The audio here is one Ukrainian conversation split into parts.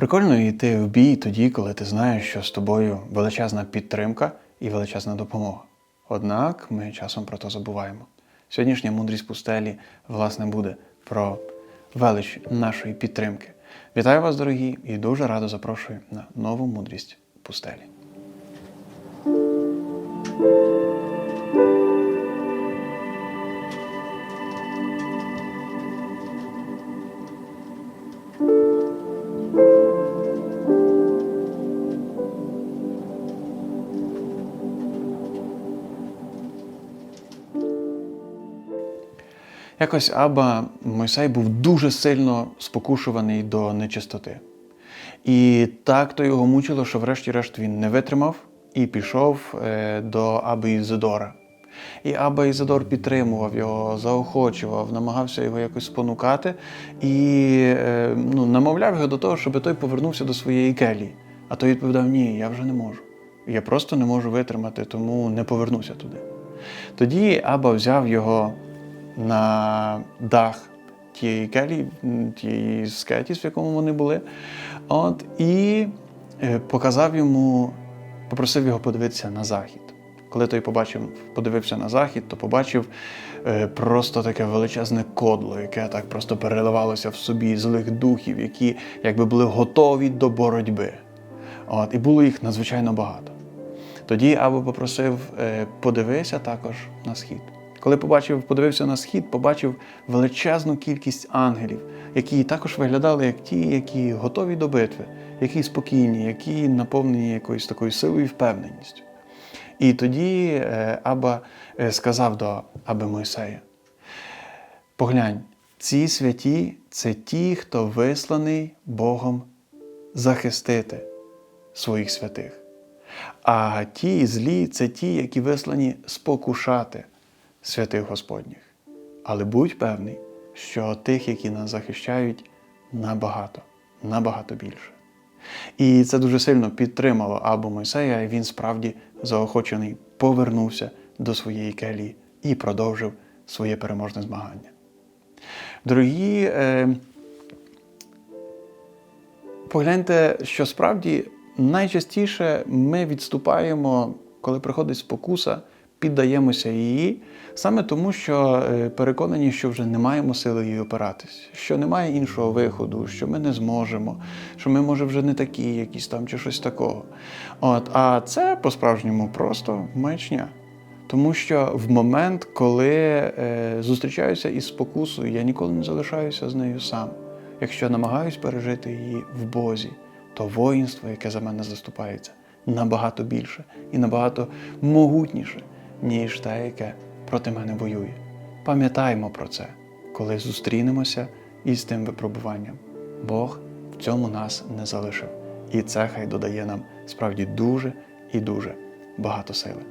Прикольно йти в бій тоді, коли ти знаєш, що з тобою величезна підтримка і величезна допомога. Однак ми часом про то забуваємо. Сьогоднішня мудрість пустелі, власне, буде про велич нашої підтримки. Вітаю вас, дорогі, і дуже радо запрошую на нову мудрість пустелі. Якось Аба Мойсей був дуже сильно спокушуваний до нечистоти. І так то його мучило, що врешті-решт він не витримав і пішов е, до Аби Ізидора. І Аба Ізидор підтримував його, заохочував, намагався його якось спонукати і е, ну, намовляв його до того, щоб той повернувся до своєї келії. А той відповідав: Ні, я вже не можу. Я просто не можу витримати, тому не повернуся туди. Тоді Аба взяв його на дах тієї келії, тієї скеті, в якому вони були. От, і е, показав йому, попросив його подивитися на захід. Коли той побачив, подивився на захід, то побачив е, просто таке величезне кодло, яке так просто переливалося в собі злих духів, які якби були готові до боротьби. От, і було їх надзвичайно багато. Тоді Або попросив е, подивися також на схід. Коли побачив, подивився на схід, побачив величезну кількість ангелів, які також виглядали як ті, які готові до битви, які спокійні, які наповнені якоюсь такою силою і впевненістю. І тоді е, Аба е, сказав до Аби Мойсея: Поглянь, ці святі це ті, хто висланий Богом захистити своїх святих. А ті злі це ті, які вислані спокушати святих Господніх. Але будь певний, що тих, які нас захищають, набагато, набагато більше. І це дуже сильно підтримало Абу Мойсея, і він справді заохочений повернувся до своєї келії і продовжив своє переможне змагання. Дорогі, е, погляньте, що справді найчастіше ми відступаємо, коли приходить спокуса, піддаємося її, саме тому, що е, переконані, що вже не маємо сили її опиратись, що немає іншого виходу, що ми не зможемо, що ми, може, вже не такі, якісь там чи щось такого. От, а це по-справжньому просто маячня. Тому що в момент, коли е, зустрічаюся із спокусою, я ніколи не залишаюся з нею сам. Якщо намагаюсь пережити її в Бозі, то воїнство, яке за мене заступається, набагато більше і набагато могутніше, ніж те, яке проти мене воює. Пам'ятаємо про це, коли зустрінемося із тим випробуванням. Бог в цьому нас не залишив. І це хай додає нам справді дуже і дуже багато сили.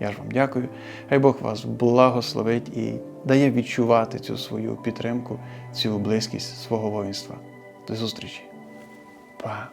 Я ж вам дякую. Хай Бог вас благословить і дає відчувати цю свою підтримку, цю близькість свого воїнства. До зустрічі. Па!